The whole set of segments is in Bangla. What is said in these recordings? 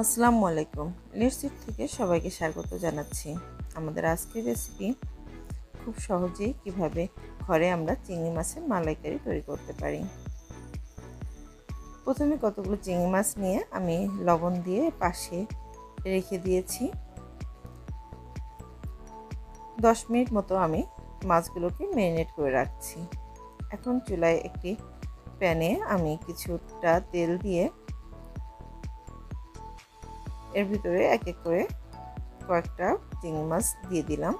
আসসালামু আলাইকুম। লিপস্টিক থেকে সবাইকে স্বাগত জানাচ্ছি। আমাদের আজকের রেসিপি খুব সহজেই কীভাবে ঘরে আমরা চিংড়ি মাছের মালাইকারি তৈরি করতে পারি। প্রথমে কতগুলো চিংড়ি মাছ নিয়ে আমি লবণ দিয়ে পাশে রেখে দিয়েছি। দশ মিনিট মতো আমি মাছগুলোকে ম্যারিনেট করে রাখছি। এখন চুলায় একটি প্যানে আমি কিছুটা তেল দিয়ে এর ভিতরে এক এক করে কয়েকটা চিংড়ি মাছ দিয়ে দিলাম।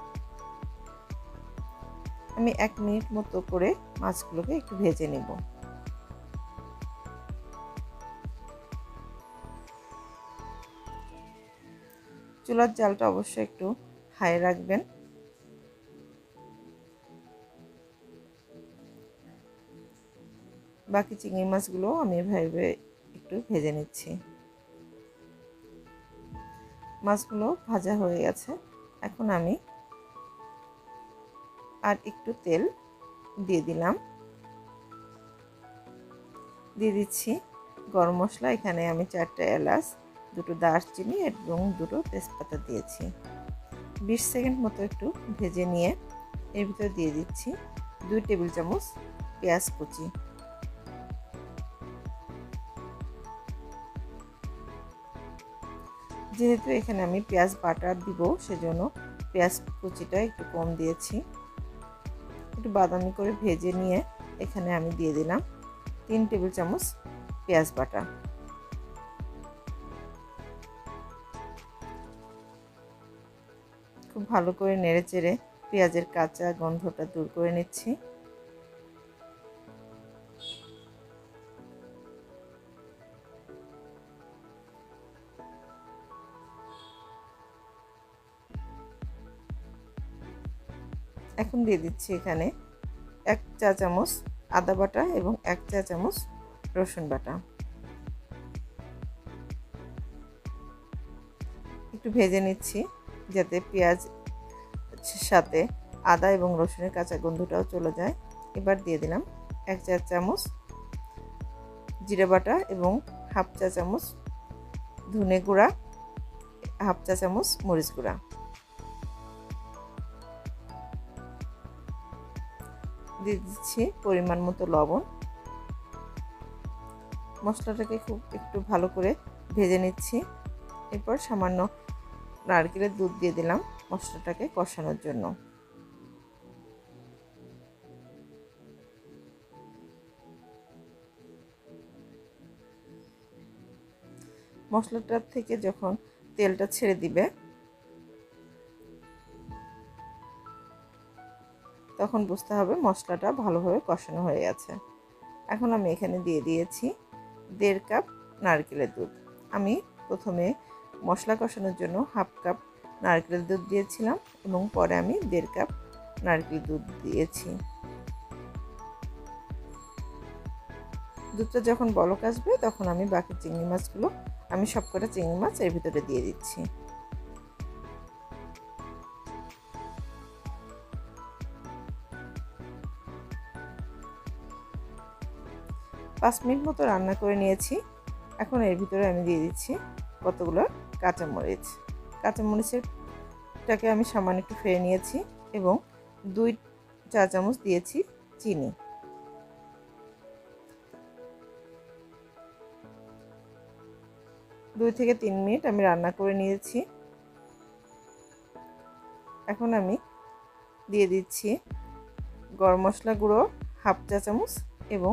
আমি এক মিনিট মতো করে মাছগুলোকে একটু ভেজে নেব। চুলার জালটা অবশ্যই একটু হাই রাখবেন। বাকি চিংড়ি মাছগুলো আমি এভাবে একটু ভেজে নিচ্ছি। মাছগুলো ভাজা হয়ে গেছে। এখন আমি আর একটু তেল দিয়ে দিলাম। দিয়ে দিচ্ছি গরম মশলা। এখানে আমি চারটে এলাচ, দুটো দারচিনি এবং দুটো তেজপাতা দিয়েছি। বিশ সেকেন্ড মতো একটু ভেজে নিয়ে এর ভিতরে দিয়ে দিচ্ছি দুই টেবিল চামচ পেঁয়াজ কুচি। যেহেতু এখানে আমি পেঁয়াজ বাটা দিব, সেজন্য পেঁয়াজ কুচিটা একটু কম দিয়েছি। একটু বাদামি করে ভেজে নিয়ে এখানে আমি দিয়ে দিলাম তিন টেবিল চামচ পেঁয়াজ বাটা। খুব ভালো করে নেড়ে চেড়ে পেঁয়াজের কাঁচা গন্ধটা দূর করে নিচ্ছি। এখন দিয়ে দিচ্ছি এখানে এক চা চামচ আদা বাটা এবং এক চা চামচ রসুন বাটা। একটু ভেজে নিচ্ছি যাতে পেঁয়াজ সাথে আদা এবং রসুনের কাঁচা গন্ধটাও চলে যায়। এবার দিয়ে দিলাম এক চা চামচ জিরে বাটা এবং হাফ চা চামচ ধনে গুঁড়া, হাফ চা চামচ মরিচ গুঁড়া। দিয়ে দিচ্ছি পরিমাণ মতো লবণ। মশলাটাকে খুব একটু ভালো করে ভেজে নিচ্ছি। এরপর সামান্য নারকেলের দুধ দিয়ে দিলাম মশলাটাকে কষানোর জন্য। মশলাটার থেকে যখন তেলটা ছেড়ে দিবে তখন বুঝতে হবে মশলাটা ভালোভাবে কষানো হয়ে গেছে। এখন আমি এখানে দিয়ে দিয়েছি দেড় কাপ নারকেলের দুধ। আমি প্রথমে মশলা কষানোর জন্য হাফ কাপ নারকেলের দুধ দিয়েছিলাম এবং পরে আমি দেড় কাপ নারকেল দুধ দিয়েছি। দুধটা যখন বলক আসবে তখন আমি বাকি চিংড়ি মাছগুলো, আমি সবকটা চিংড়ি মাছ এর ভিতরে দিয়ে দিচ্ছি। পাঁচ মিনিট মতো রান্না করে নিয়েছি। এখন এর ভিতরে আমি দিয়ে দিচ্ছি কতগুলো কাঁচামরিচ। কাঁচামরিচেরটাকে আমি সামান্য একটু ফেলে নিয়েছি এবং দুই চা চামচ দিয়েছি চিনি। দুই থেকে তিন মিনিট আমি রান্না করে নিয়েছি। এখন আমি দিয়ে দিচ্ছি গরম মশলা গুঁড়ো হাফ চা চামচ এবং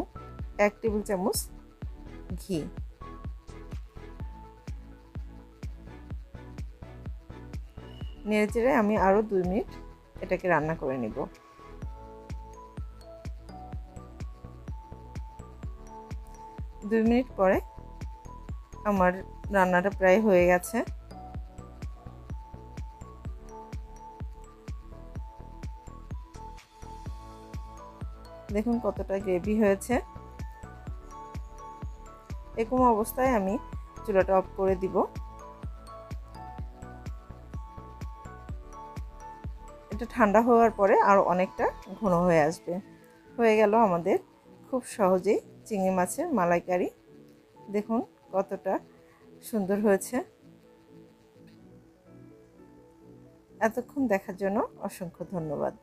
এক টেবিল চামচ ঘি। নেড়ে চেড়ে আমি আরও দুই মিনিট এটাকে রান্না করে নিব। দুই মিনিট পরে আমার রান্নাটা প্রায় হয়ে গেছে। দেখুন কতটা গ্রেভি হয়েছে। এরকম অবস্থায় আমি চুলাটা অফ করে দিব। এটা ঠান্ডা হওয়ার পরে আরও অনেকটা ঘন হয়ে আসবে। হয়ে গেল আমাদের খুব সহজেই চিংড়ি মাছের মালাইকারি। দেখুন কতটা সুন্দর হয়েছে। এতক্ষণ দেখার জন্য অসংখ্য ধন্যবাদ।